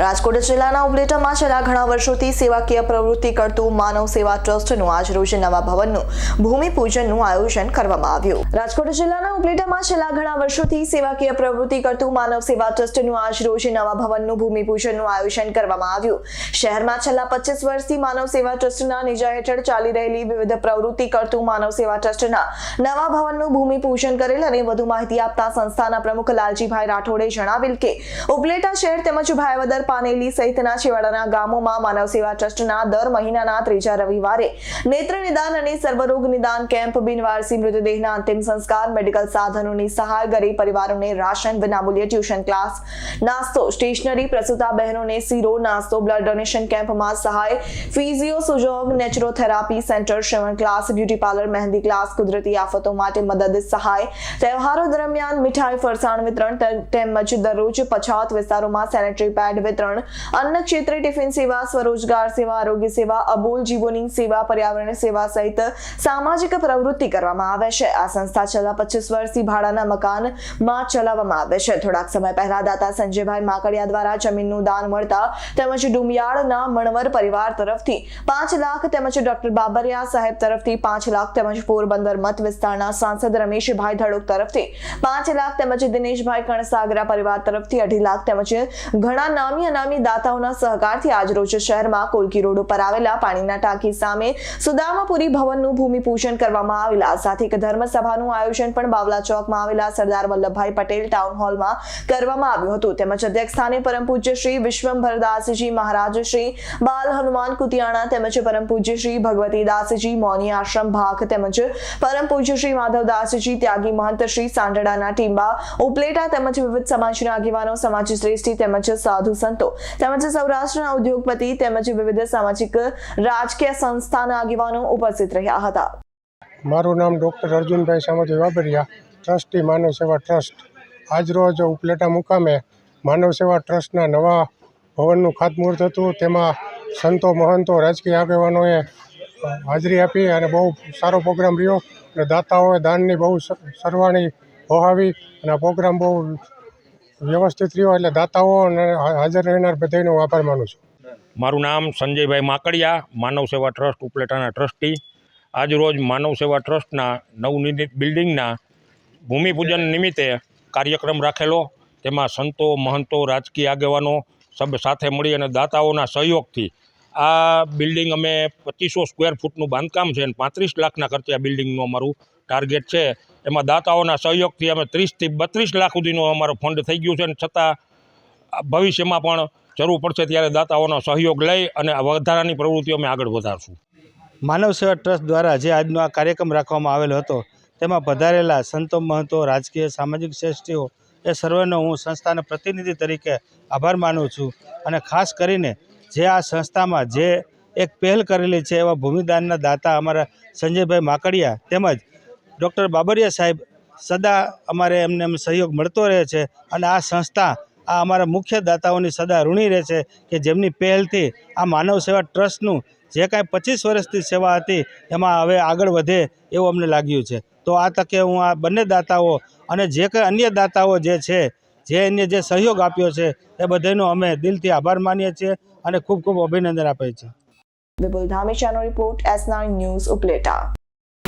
રાજકોટ જિલ્લાના ઉપલેટામાં છેલ્લા ઘણા વર્ષોથી સેવાકીય પ્રવૃત્તિ કરતું માનવ સેવા ટ્રસ્ટનું આજ રોજ નવા ભવનનું ભૂમિપૂજનનું આયોજન કરવામાં આવ્યું. રાજકોટ જિલ્લાના ઉપલેટામાં છેલ્લા ઘણા વર્ષોથી સેવાકીય પ્રવૃત્તિ કરતું માનવ સેવા ટ્રસ્ટનું આજ રોજ નવા ભવનનું ભૂમિપૂજનનું આયોજન કરવામાં આવ્યું. શહેરમાં છેલ્લા પચીસ વર્ષથી માનવ સેવા ટ્રસ્ટના નિજા હેઠળ ચાલી રહેલી વિવિધ પ્રવૃત્તિ કરતું માનવ સેવા ટ્રસ્ટના નવા ભવનનું ભૂમિપૂજન કરેલ અને વધુ માહિતી આપતા સંસ્થાના પ્રમુખ લાલજીભાઈ રાઠોડે જણાવેલ કે ઉપલેટા શહેર તેમજ ભાયાવદર પાનેલી સહિતના છેવાડાના ગામોમાં માનવ સેવા ટ્રસ્ટના દર મહિનાના ત્રીજા રવિવારે નેત્ર નિદાન અને સર્વરોગ નિદાન કેમ્પ બિનવારસી મૃતદેહના અંતિમ સંસ્કાર, મેડિકલ સાધનોની સહાય, ગરીબ પરિવારોને રાશન, વિનામૂલ્યે ટ્યુશન ક્લાસ, નાસ્તો, સ્ટેશનરી પ્રસૂતા બહેનોને સીરો નાસ્તો, બ્લડ ડોનેશન કેમ્પમાં સહાય, ફિઝિયો સુજોગ, નેચરોથેરાપી સેન્ટર, શ્રવણ class, beauty parlour, mehndi class, કુદરતી આફતો માટે મદદ, સહાય. તહેવારો દરમિયાન મીઠાઈ, ફરસાણ વિતરણ તેમજ દરરોજ પછાત વિસ્તારોમાં સેનેટરી પેડ વિતરણ, અન્ન ક્ષેત્રે ટિફિન સેવા, સ્વરોજગાર સેવા, આરોગ્ય સેવા, અબોલ જીવોની સેવા, પર્યાવરણ સેવા સહિત સામાજિક પ્રવૃત્તિ કરવામાં આવે છે. આ સંસ્થા છેલ્લા પચીસ વર્ષથી ભાડાના મકાનમાં ચલાવવામાં આવે છે. થોડાક સમય પહેલા દાતા સંજયભાઈ માકડિયા દ્વારા જમીનનું દાન મળતા તેમજ ડુમિયાળના મણવર પરિવાર તરફથી પાંચ લાખ તેમજ ડોક્ટર બાબરિયા સાહેબ તરફથી પાંચ લાખ તેમજ પોરબંદર મત વિસ્તારના સાંસદ રમેશભાઈ ધડુક તરફથી પાંચ લાખ તેમજ દિનેશભાઈ કણસાગરા પરિવાર તરફથી અઢી લાખ તેમજ ઘણા નામી અનામી દાતાઓના સહકારથી આજરોજ શહેરમાં કોલકી રોડ ઉપર આવેલા પાણીના ટાંકી સામે સુદામાપુરી ભવનનું ભૂમિપૂજન કરવામાં આવેલા. સાથે એક ધર્મસભાનું આયોજન પણ બાવલા ચોકમાં આવેલા સરદાર વલ્લભભાઈ પટેલ ટાઉન હોલમાં કરવામાં આવ્યું હતું. તેમજ અધ્યક્ષ સ્થાને પરમ પૂજ્ય શ્રી વિશ્વંભરદાસજી મહારાજ, શ્રી બાલ હનુમાન કુતિયાણા તેમજ પરમ પૂજ્ય શ્રી ભગવતી દાસજી મૌની આશ્રમ ભાગ તેમજ પરમ પૂજ્ય શ્રી માધવદાસજી ત્યાગી મહંત શ્રી સાંડડાના ટીંબા ઉપલેટા તેમજ વિવિધ સમાજના આગેવાનો સમાજ શ્રેષ્ઠી તેમજ સાધુ સંતો તેમજ સૌરાષ્ટ્રના ઉદ્યોગપતિ તેમજ વિવિધ સામાજિક રાજકીય સંસ્થાના આગેવાનો ઉપસ્થિત રહ્યા હતા. મારું નામ doctor Arjunbhai Samji Vabariya, trustee Manav Seva trust. આજરોજ ઉપલેટા મુકામે માનવ સેવા ટ્રસ્ટના નવા ભવનનું ખાતમુહૂર્ત હતું. તેમાં સંતો, મહંતો, રાજકીય આગેવાનોએ હાજરી આપી અને બહુ સારો પ્રોગ્રામ રહ્યો. અને દાતાઓએ દાનની બહુ સરવાણી વહાવી અને આ પ્રોગ્રામ બહુ વ્યવસ્થિત રહ્યો એટલે દાતાઓ અને હાજર રહેનાર બધાનો આભાર માનું છું. મારું નામ સંજયભાઈ માકડિયા, માનવ સેવા ટ્રસ્ટ ઉપલેટાના ટ્રસ્ટી. આજરોજ માનવ સેવા ટ્રસ્ટના નવનિર્મિત બિલ્ડિંગના ભૂમિપૂજન નિમિત્તે કાર્યક્રમ રાખેલો. તેમાં સંતો, મહંતો, રાજકીય આગેવાનો સબ સાથે મળી અને દાતાઓના સહયોગથી આ બિલ્ડિંગ અમે પચીસો સ્ક્વેર ફૂટનું બાંધકામ છે અને પાંત્રીસ લાખના ખર્ચે આ બિલ્ડિંગનું અમારું ટાર્ગેટ છે. એમાં દાતાઓના સહયોગથી અમે ત્રીસથી બત્રીસ લાખ સુધીનો અમારો ફંડ થઈ ગયું છે અને છતાં ભવિષ્યમાં પણ જરૂર પડશે ત્યારે દાતાઓનો સહયોગ લઈ અને વધારાની પ્રવૃત્તિઓ અમે આગળ વધારશું. માનવ સેવા ટ્રસ્ટ દ્વારા જે આજનો આ કાર્યક્રમ રાખવામાં આવેલો હતો, તેમાં પધારેલા સંતો મહંતો, રાજકીય, સામાજિક શ્રેષ્ઠીઓ, એ સર્વેનો હું સંસ્થાના પ્રતિનિધિ તરીકે આભાર માનું છું. અને ખાસ કરીને જે આ સંસ્થામાં જે એક પહેલ કરેલી છે એવા ભૂમિદાનના દાતા અમારા સંજયભાઈ માકડિયા તેમજ ડૉક્ટર બાબરિયા સાહેબ સદા અમારે એમને એમ સહયોગ મળતો રહે છે અને આ સંસ્થા આ અમારા મુખ્ય દાતાઓની સદા ઋણી રહે છે કે જેમની પહેલથી આ માનવ સેવા ટ્રસ્ટનું જે કાંઈ પચીસ વર્ષથી સેવા હતી, એમાં હવે આગળ વધે એવું અમને લાગ્યું છે. તો આ તકે હું આ બંને દાતાઓ અને જે કંઈ અન્ય દાતાઓ જે છે, જે અન્ય જે સહયોગ આપ્યો છે, એ બધાનો અમે દિલથી આભાર માનીએ છીએ અને ખૂબ ખૂબ અભિનંદન આપીએ છીએ. Report S nine news Upleta.